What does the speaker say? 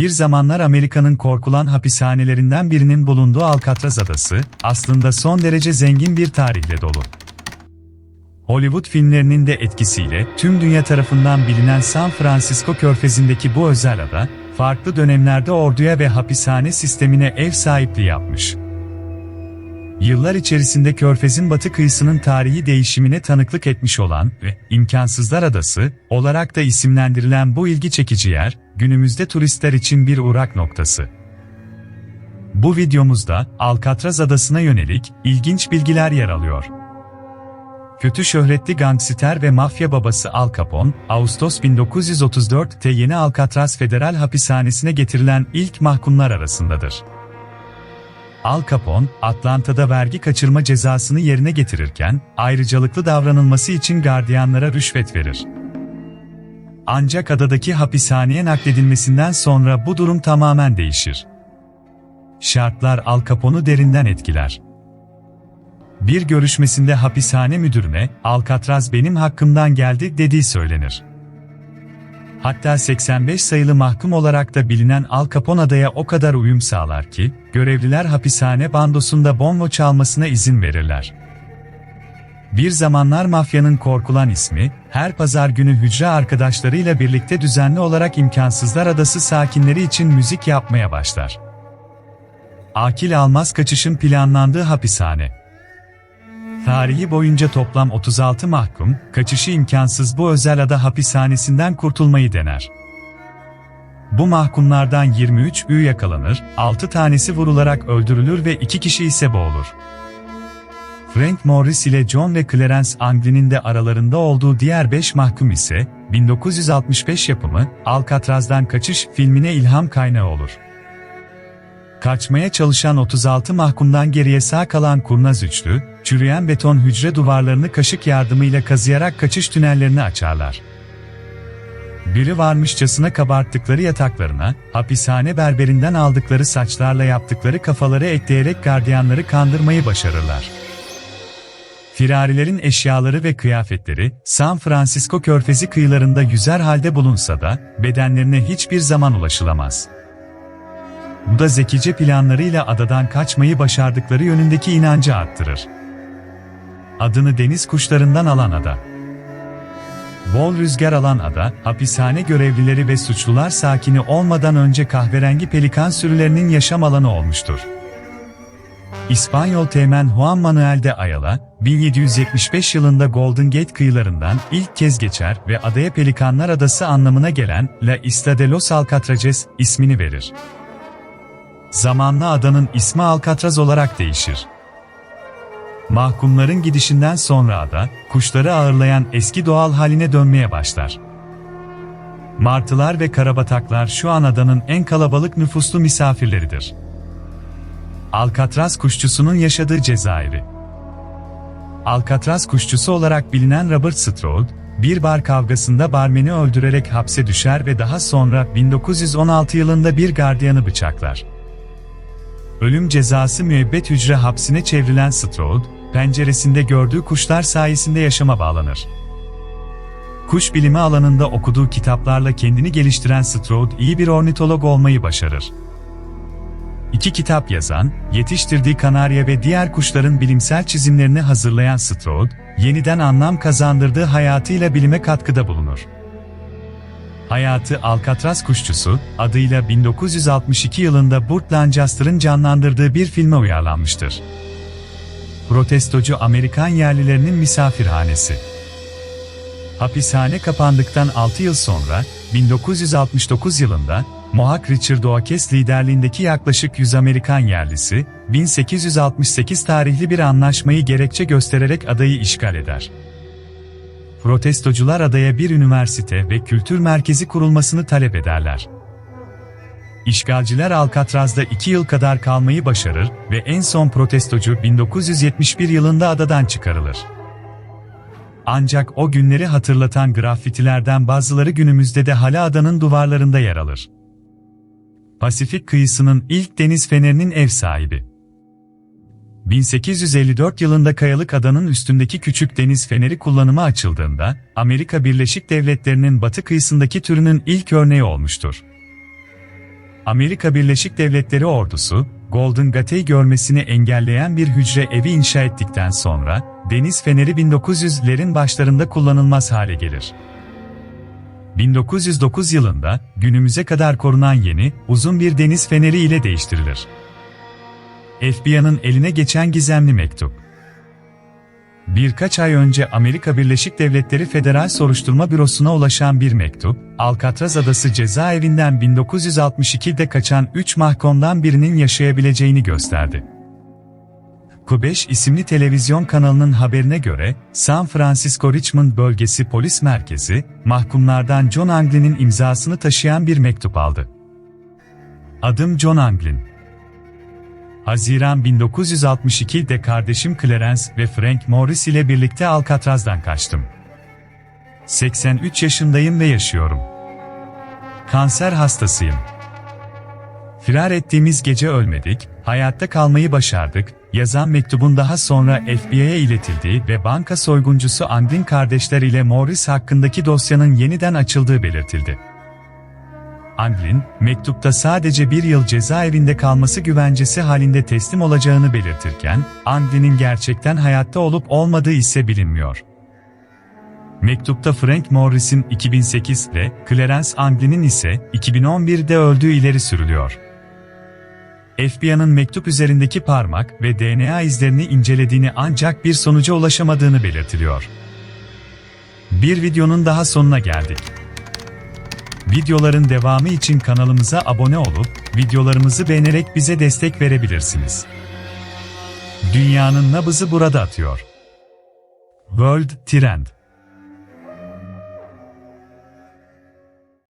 Bir zamanlar Amerika'nın korkulan hapishanelerinden birinin bulunduğu Alcatraz adası, aslında son derece zengin bir tarihle dolu. Hollywood filmlerinin de etkisiyle tüm dünya tarafından bilinen San Francisco körfezindeki bu özel ada, farklı dönemlerde orduya ve hapishane sistemine ev sahipliği yapmış. Yıllar içerisinde Körfez'in batı kıyısının tarihi değişimine tanıklık etmiş olan ve İmkansızlar Adası olarak da isimlendirilen bu ilgi çekici yer, günümüzde turistler için bir uğrak noktası. Bu videomuzda Alcatraz Adası'na yönelik ilginç bilgiler yer alıyor. Kötü şöhretli gangster ve mafya babası Al Capone, Ağustos 1934'te yeni Alcatraz Federal Hapishanesi'ne getirilen ilk mahkumlar arasındadır. Al Capone, Atlanta'da vergi kaçırma cezasını yerine getirirken, ayrıcalıklı davranılması için gardiyanlara rüşvet verir. Ancak adadaki hapishaneye nakledilmesinden sonra bu durum tamamen değişir. Şartlar Al Capone'u derinden etkiler. Bir görüşmesinde hapishane müdürüne, Alcatraz benim hakkımdan geldi dediği söylenir. Hatta 85 sayılı mahkum olarak da bilinen Al Capone adaya o kadar uyum sağlar ki, görevliler hapishane bandosunda bombo çalmasına izin verirler. Bir zamanlar mafyanın korkulan ismi, her pazar günü hücre arkadaşlarıyla birlikte düzenli olarak imkansızlar adası sakinleri için müzik yapmaya başlar. Akil almaz kaçışın planlandığı hapishane. Tarihi boyunca toplam 36 mahkum, kaçışı imkansız bu özel ada hapishanesinden kurtulmayı dener. Bu mahkumlardan 23 ü yakalanır, 6 tanesi vurularak öldürülür ve 2 kişi ise boğulur. Frank Morris ile John ve Clarence Angley'nin de aralarında olduğu diğer 5 mahkum ise, 1965 yapımı Alcatraz'dan Kaçış filmine ilham kaynağı olur. Kaçmaya çalışan 36 mahkumdan geriye sağ kalan kurnaz üçlü, çürüyen beton hücre duvarlarını kaşık yardımıyla kazıyarak kaçış tünellerini açarlar. Biri varmışçasına kabarttıkları yataklarına, hapishane berberinden aldıkları saçlarla yaptıkları kafaları ekleyerek gardiyanları kandırmayı başarırlar. Firarilerin eşyaları ve kıyafetleri, San Francisco körfezi kıyılarında yüzer halde bulunsa da, bedenlerine hiçbir zaman ulaşılamaz. Bu da zekice planlarıyla adadan kaçmayı başardıkları yönündeki inancı arttırır. Adını deniz kuşlarından alan ada. Bol rüzgar alan ada, hapishane görevlileri ve suçlular sakini olmadan önce kahverengi pelikan sürülerinin yaşam alanı olmuştur. İspanyol teğmen Juan Manuel de Ayala, 1775 yılında Golden Gate kıyılarından ilk kez geçer ve adaya Pelikanlar Adası anlamına gelen La Isla de los Alcatraces ismini verir. Zamanla adanın ismi Alcatraz olarak değişir. Mahkumların gidişinden sonra ada, kuşları ağırlayan eski doğal haline dönmeye başlar. Martılar ve karabataklar şu an adanın en kalabalık nüfuslu misafirleridir. Alcatraz kuşçusunun yaşadığı cezaevi. Alcatraz kuşçusu olarak bilinen Robert Stroud, bir bar kavgasında barmeni öldürerek hapse düşer ve daha sonra 1916 yılında bir gardiyanı bıçaklar. Ölüm cezası müebbet hücre hapsine çevrilen Stroud, penceresinde gördüğü kuşlar sayesinde yaşama bağlanır. Kuş bilimi alanında okuduğu kitaplarla kendini geliştiren Stroud iyi bir ornitolog olmayı başarır. İki kitap yazan, yetiştirdiği kanarya ve diğer kuşların bilimsel çizimlerini hazırlayan Stroud, yeniden anlam kazandırdığı hayatıyla bilime katkıda bulunur. Hayatı Alcatraz Kuşçusu, adıyla 1962 yılında Burt Lancaster'ın canlandırdığı bir filme uyarlanmıştır. Protestocu Amerikan yerlilerinin misafirhanesi. Hapishane kapandıktan 6 yıl sonra, 1969 yılında, Mohawk Richard Oakes liderliğindeki yaklaşık 100 Amerikan yerlisi, 1868 tarihli bir anlaşmayı gerekçe göstererek adayı işgal eder. Protestocular adaya bir üniversite ve kültür merkezi kurulmasını talep ederler. İşgalciler Alcatraz'da iki yıl kadar kalmayı başarır ve en son protestocu 1971 yılında adadan çıkarılır. Ancak o günleri hatırlatan grafitilerden bazıları günümüzde de hala adanın duvarlarında yer alır. Pasifik kıyısının ilk deniz fenerinin ev sahibi. 1854 yılında Kayalık Adanın üstündeki küçük deniz feneri kullanıma açıldığında, Amerika Birleşik Devletleri'nin batı kıyısındaki türünün ilk örneği olmuştur. Amerika Birleşik Devletleri ordusu, Golden Gate'yi görmesini engelleyen bir hücre evi inşa ettikten sonra, deniz feneri 1900'lerin başlarında kullanılmaz hale gelir. 1909 yılında, günümüze kadar korunan yeni, uzun bir deniz feneri ile değiştirilir. FBI'nın eline geçen gizemli mektup. Birkaç ay önce Amerika Birleşik Devletleri Federal Soruşturma Bürosu'na ulaşan bir mektup, Alcatraz Adası cezaevinden 1962'de kaçan 3 mahkumdan birinin yaşayabileceğini gösterdi. Q5 isimli televizyon kanalının haberine göre, San Francisco Richmond Bölgesi Polis Merkezi, mahkumlardan John Anglin'in imzasını taşıyan bir mektup aldı. Adım John Anglin. Haziran 1962'de kardeşim Clarence ve Frank Morris ile birlikte Alcatraz'dan kaçtım. 83 yaşındayım ve yaşıyorum. Kanser hastasıyım. Firar ettiğimiz gece ölmedik, hayatta kalmayı başardık, yazan mektubun daha sonra FBI'ye iletildiği ve banka soyguncusu Anglin kardeşler ile Morris hakkındaki dosyanın yeniden açıldığı belirtildi. Anglin, mektupta sadece bir yıl cezaevinde kalması güvencesi halinde teslim olacağını belirtirken, Anglin'in gerçekten hayatta olup olmadığı ise bilinmiyor. Mektupta Frank Morris'in 2008'de, Clarence Anglin'in ise 2011'de öldüğü ileri sürülüyor. FBI'nın mektup üzerindeki parmak ve DNA izlerini incelediğini ancak bir sonuca ulaşamadığını belirtiliyor. Bir videonun daha sonuna geldik. Videoların devamı için kanalımıza abone olup, videolarımızı beğenerek bize destek verebilirsiniz. Dünyanın nabızı burada atıyor. World Trend